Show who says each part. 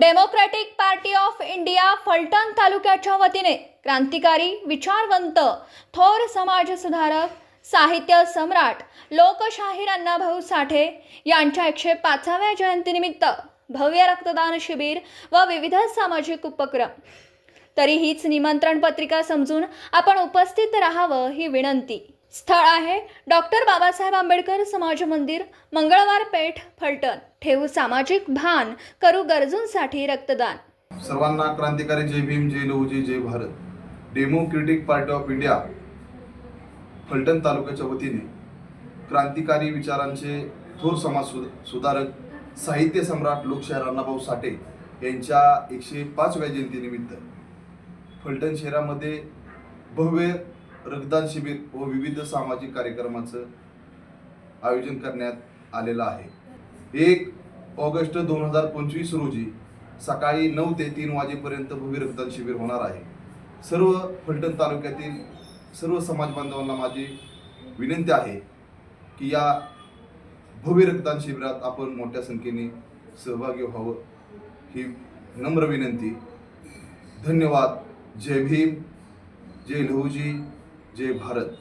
Speaker 1: Democratic party of India Phaltan तालुक्याच्या वतीने क्रांतिकारी विचारवंत थोर समाजसुधारक साहित्य सम्राट लोकशाहीर अण्णाभाऊ साठे यांच्या एकशे पाचाव्या जयंतीनिमित्त भव्य रक्तदान शिबिर व विविध सामाजिक उपक्रम. तरी हीच निमंत्रण पत्रिका समजून आपण उपस्थित राहावं ही विनंती. स्थळ आहे. डॉक्टर बाबासाहेब आंबेडकर समाज मंदिर मंगळवार पेठ फलटण. ठेवू सामाजिक भान करू गरजूंसाठी रक्तदान.
Speaker 2: सर्वांना क्रांतिकारी जय भीम जय लहुजी जय Bharat. Democratic party of India Phaltan तालुक्याच्या वतीने क्रांतिकारी विचारांचे थोर समाज सु सुधारक साहित्य सम्राट लोकशाहीर अण्णाभाऊ साठे यांच्या एकशे पाचव्या जयंतीनिमित्त फलटण शहरामध्ये भव्य रक्तदान शिबिर व विविध सामाजिक कार्यक्रमाचं आयोजन करण्यात आलेलं आहे. एक ऑगस्ट दोन हजार पंचवीस रोजी सकाळी नऊ ते तीन वाजेपर्यंत भव्य रक्तदान शिबिर होणार आहे. सर्व फलटण तालुक्यातील सर्व समाज बांधवांना माझी विनंती आहे की या भव्य रक्तदान शिबिरात आपण मोठ्या संख्येने सहभागी व्हावं ही नम्र विनंती. धन्यवाद. जय भीम. जय लहूजी. जय भारत